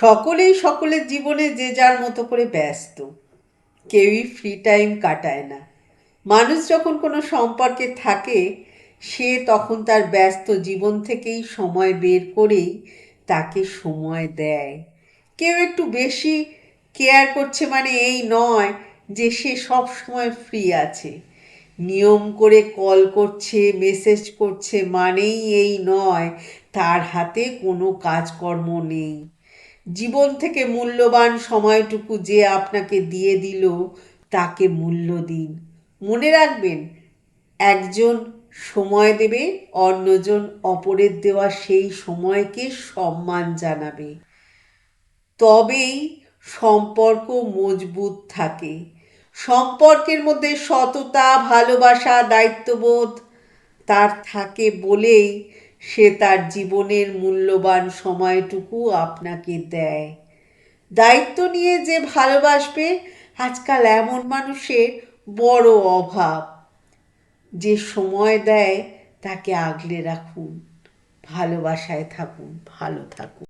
সকলেই সকলের জীবনে যে যার মতো করে ব্যস্ত। কেউই ফ্রি টাইম কাটায় না। মানুষ যখন কোনো সম্পর্কে থাকে, সে তখন তার ব্যস্ত জীবন থেকেই সময় বের করেই তাকে সময় দেয়। কেউ একটু বেশি কেয়ার করছে মানে এই নয় যে সে সব সময় ফ্রি আছে। নিয়ম করে কল করছে মেসেজ করছে মানেই এই নয়, তার হাতে কোনো কাজকর্ম নেই। জীবন থেকে মূল্যবান সময়টুকু যে আপনাকে দিয়ে দিল, তাকে মূল্য দিন। মনে রাখবেন, একজন সময় দেবে, অন্যজন অপরের দেওয়া সেই সময়কে সম্মান জানাবে। তবেই সম্পর্ক মজবুত থাকে। সম্পর্কের মধ্যে সততা, ভালোবাসা, দায়িত্ববোধ তার থাকে বলেই সে তার জীবনের মূল্যবান সময়টুকু আপনাকে দেয়। দায়িত্ব নিয়ে যে ভালোবাসবে, আজকাল এমন মানুষের বড় অভাব। যে সময় দেয়, তাকে আগলে রাখুন, ভালোবাসায় থাকুন, ভালো থাকুন।